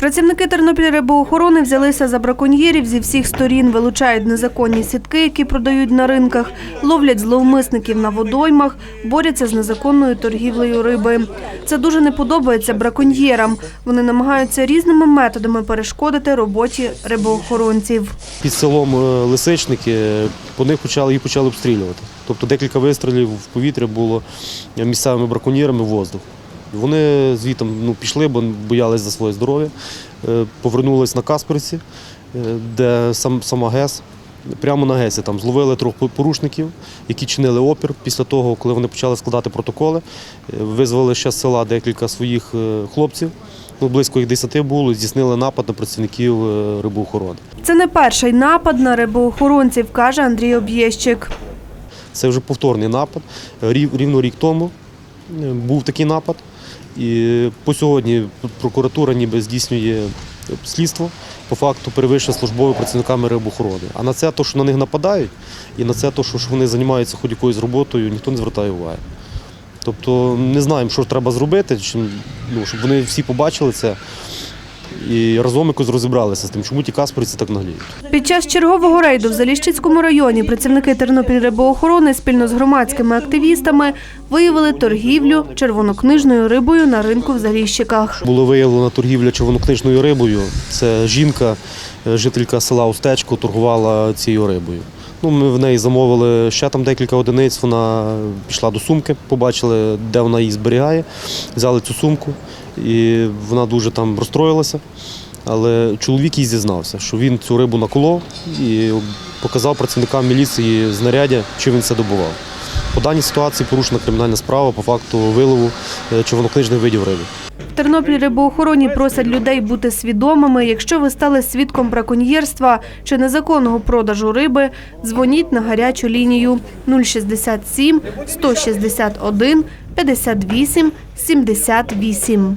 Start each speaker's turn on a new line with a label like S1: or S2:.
S1: Працівники Тернопільрибоохорони взялися за браконьєрів зі всіх сторін, вилучають незаконні сітки, які продають на ринках, ловлять зловмисників на водоймах, борються з незаконною торгівлею риби. Це дуже не подобається браконьєрам. Вони намагаються різними методами перешкодити роботі рибоохоронців.
S2: Під селом е, Лисичники по них почали їх почали обстрілювати. Тобто декілька вистрілів в повітря було місцевими браконьєрами в воздух. Вони звітом ну, пішли, бо боялись за своє здоров'я. Е, Повернулись на Касперці, е, де сам, сама ГЕС. Прямо на ГЕСі там зловили трьох порушників, які чинили опір. Після того, коли вони почали складати протоколи, е, визвали ще з села декілька своїх хлопців. Ну, близько їх десяти було, здійснили напад на працівників рибоохорони.
S1: Це не перший напад на рибоохоронців, каже Андрій Об'єщик.
S2: Це вже повторний напад. Рів- Рівно рік тому був такий напад. І по сьогодні прокуратура ніби здійснює слідство по факту перевищення службовими працівниками рибохорони. А на це, то, що на них нападають, і на це, то, що вони займаються хоч якоюсь роботою, ніхто не звертає уваги. Тобто не знаємо, що треба зробити, ну, щоб вони всі побачили це і разом якось розібралися з тим, чому ті каспорці так нагліють.
S1: Під час чергового рейду в Заліщицькому районі працівники Тернопільрибоохорони спільно з громадськими активістами виявили торгівлю червонокнижною рибою на ринку в Заліщиках.
S2: Було виявлено торгівля червонокнижною рибою. Це жінка, е, жителька села Устечко, торгувала цією рибою. Ну, ми в неї замовили ще там декілька одиниць. Вона пішла до сумки, побачили, де вона її зберігає, взяли цю сумку, і вона дуже там розстроїлася. Але чоловік їй зізнався, що він цю рибу наколов і показав працівникам міліції знаряддя, чи він це добував. По даній ситуації порушена кримінальна справа по факту вилову е, червонокнижних видів риби.
S1: В Тернопіль рибоохороні просять людей бути свідомими. Якщо ви стали свідком браконьєрства чи незаконного продажу риби, дзвоніть на гарячу лінію 067 161 58 78.